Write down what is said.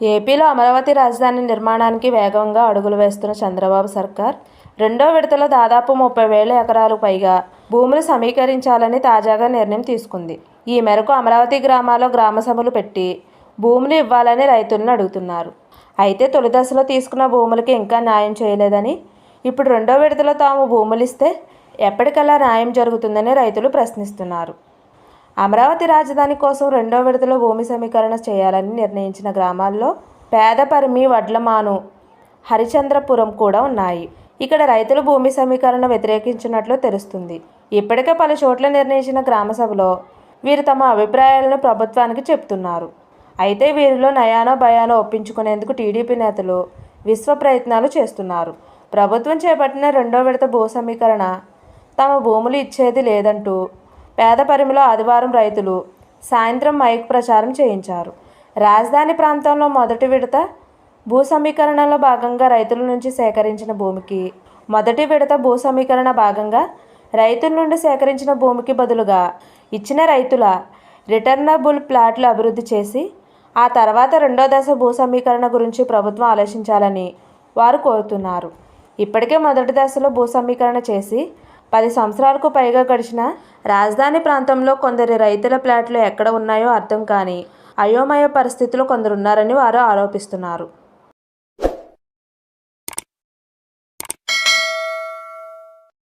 ఏపీలో అమరావతి రాజధాని నిర్మాణానికి వేగంగా అడుగులు వేస్తున్న చంద్రబాబు సర్కార్ రెండో విడతలో దాదాపు ముప్పై వేల ఎకరాలు పైగా భూములు సమీకరించాలని తాజాగా నిర్ణయం తీసుకుంది. ఈ మేరకు అమరావతి గ్రామాల్లో గ్రామ సభలు పెట్టి భూములు ఇవ్వాలని రైతులను అడుగుతున్నారు. అయితే తొలి దశలో తీసుకున్న భూములకి ఇంకా న్యాయం చేయలేదని ఇప్పుడు రెండో విడతలో తాము భూములు ఇస్తే ఎప్పటికల్లా న్యాయం జరుగుతుందని రైతులు ప్రశ్నిస్తున్నారు. అమరావతి రాజధాని కోసం రెండో విడతలో భూమి సమీకరణ చేయాలని నిర్ణయించిన గ్రామాల్లో పేదపరిమి వడ్లమాను హరిచంద్రపురం కూడా ఉన్నాయి. ఇక్కడ రైతులు భూమి సమీకరణ వ్యతిరేకించినట్లు తెలుస్తుంది. ఇప్పటికే పలు చోట్ల నిర్ణయించిన గ్రామసభలో వీరు తమ అభిప్రాయాలను ప్రభుత్వానికి చెప్తున్నారు. అయితే వీరిలో నయానో భయానో ఒప్పించుకునేందుకు టీడీపీ నేతలు విశ్వ ప్రయత్నాలు చేస్తున్నారు. ప్రభుత్వం చేపట్టిన రెండో విడత భూ సమీకరణ తమ భూములు ఇచ్చేది లేదంటూ పేద పరిమిలో ఆదివారం రైతులు సాయంత్రం మైక్ ప్రచారం చేయించారు. రాజధాని ప్రాంతంలో మొదటి విడత భూ సమీకరణలో భాగంగా రైతుల నుంచి సేకరించిన భూమికి మొదటి విడత భూ సమీకరణ భాగంగా రైతుల నుండి సేకరించిన భూమికి బదులుగా ఇచ్చిన రైతుల రిటర్నబుల్ ప్లాట్లు అభివృద్ధి చేసి ఆ తర్వాత రెండో దశ భూ సమీకరణ గురించి ప్రభుత్వం ఆలోచించాలని వారు కోరుతున్నారు. ఇప్పటికే మొదటి దశలో భూ సమీకరణ చేసి పది సంవత్సరాలకు పైగా గడిచిన రాజధాని ప్రాంతంలో కొందరి రైతుల ప్లాట్లు ఎక్కడ ఉన్నాయో అర్థం కాని అయోమయ పరిస్థితిలో కొందరున్నారని వారు ఆరోపిస్తున్నారు.